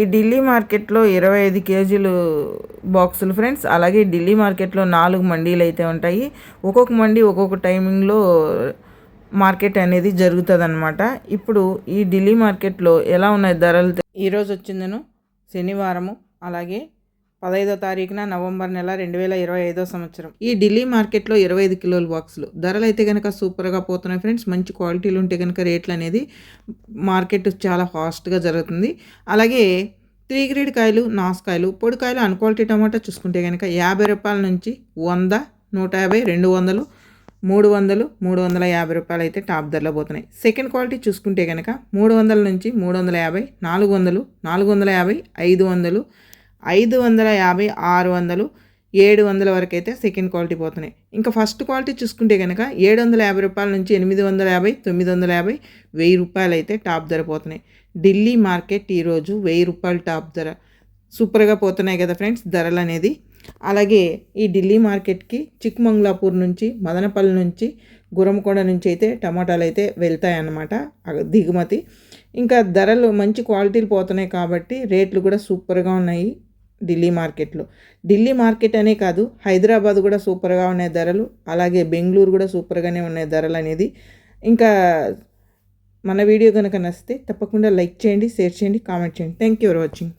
ఈ ఢిల్లీ మార్కెట్లో ఇరవై ఐదు కేజీలు బాక్సులు ఫ్రెండ్స్. అలాగే ఢిల్లీ మార్కెట్లో నాలుగు మండీలు అయితే ఉంటాయి. ఒక్కొక్క మండీ ఒక్కొక్క టైమింగ్లో మార్కెట్ అనేది జరుగుతుంది ఇప్పుడు ఈ ఢిల్లీ మార్కెట్లో ఎలా ఉన్నాయి ధరలు? ఈరోజు వచ్చిందను శనివారము. అలాగే పదహైదో తారీఖున నవంబర్ నెల రెండు వేల ఇరవై ఐదో సంవత్సరం. ఈ ఢిల్లీ మార్కెట్లో ఇరవై ఐదు కిలోల బాక్సులు. ధరలు అయితే కనుక సూపర్గా పోతున్నాయి ఫ్రెండ్స్. మంచి క్వాలిటీలు ఉంటే కనుక రేట్లు అనేది మార్కెట్ చాలా ఫాస్ట్గా జరుగుతుంది. అలాగే త్రీ గ్రేడ్ కాయలు నాసుకాయలు పొడికాయలు అన్క్వాలిటీ టమాటా చూసుకుంటే కనుక యాభై రూపాయల నుంచి వంద నూట యాభై రెండు వందలు మూడు వందలు మూడు వందల యాభై రూపాయలు అయితే టాప్ ధరలో పోతున్నాయి. సెకండ్ క్వాలిటీ చూసుకుంటే కనుక మూడు వందల నుంచి మూడు వందల యాభై నాలుగు వందలు నాలుగు వందల యాభై ఐదు వందలు ఐదు వందల యాభై ఆరు వందలు ఏడు వందల వరకు అయితే సెకండ్ క్వాలిటీ పోతున్నాయి. ఇంకా ఫస్ట్ క్వాలిటీ చూసుకుంటే కనుక ఏడు వందల యాభై రూపాయల నుంచి ఎనిమిది వందల యాభై తొమ్మిది వందల యాభై వెయ్యి రూపాయలు అయితే టాప్ ధర పోతున్నాయి. ఢిల్లీ మార్కెట్ ఈరోజు వెయ్యి రూపాయలు టాప్ ధర. సూపర్గా పోతున్నాయి కదా ఫ్రెండ్స్ ధరలు అనేది. అలాగే ఈ ఢిల్లీ మార్కెట్కి చిక్మంగ్లాపూర్ నుంచి మదనపల్లి నుంచి గురంకొండ నుంచి అయితే టమాటాలు అయితే వెళ్తాయి అన్నమాట దిగుమతి. ఇంకా ధరలు మంచి క్వాలిటీలు పోతున్నాయి కాబట్టి రేట్లు కూడా సూపర్గా ఉన్నాయి. ఢిల్లీ మార్కెట్లో. ఢిల్లీ మార్కెట్ అనే కాదు హైదరాబాద్ కూడా సూపర్గా ఉన్నాయి ధరలు అలాగే బెంగళూరు కూడా సూపర్గానే ఉన్నాయి ధరలు అనేది. ఇంకా మన వీడియో కనుక నచ్చితే తప్పకుండా లైక్ చేయండి షేర్ చేయండి కామెంట్ చేయండి. Thank you for watching